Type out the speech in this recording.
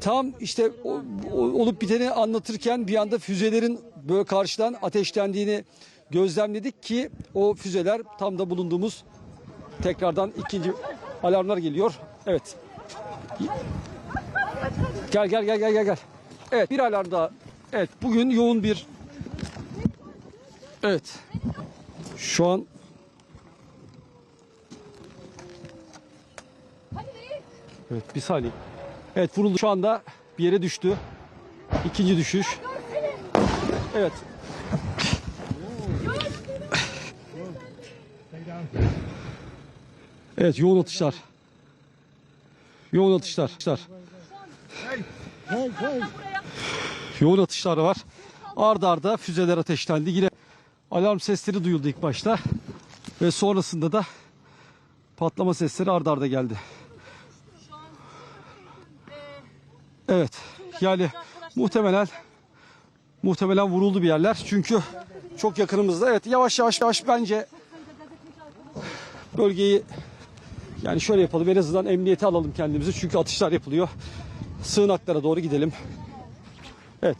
tam işte olup biteni anlatırken bir anda füzelerin böyle karşıdan ateşlendiğini gözlemledik ki o füzeler tam da bulunduğumuz tekrardan ikinci alarmlar geliyor. Evet. Gel gel gel gel gel gel. Evet bir alarm daha. Evet bugün yoğun bir Evet. Şu an Evet bir saniye. Evet vuruldu. Şu anda bir yere düştü. İkinci düşüş. Evet. Evet yoğun atışlar. Yoğun atışlar. atışlar. Yoğun atışlar var. Arda arda füzeler ateşlendi. Yine alarm sesleri duyuldu ilk başta. Ve sonrasında da patlama sesleri arda arda geldi. Evet. Yani muhtemelen muhtemelen vuruldu bir yerler. Çünkü çok yakınımızda. Evet yavaş yavaş yavaş bence bölgeyi yani şöyle yapalım en azından emniyete alalım kendimizi. Çünkü atışlar yapılıyor. Sığınaklara doğru gidelim. Evet.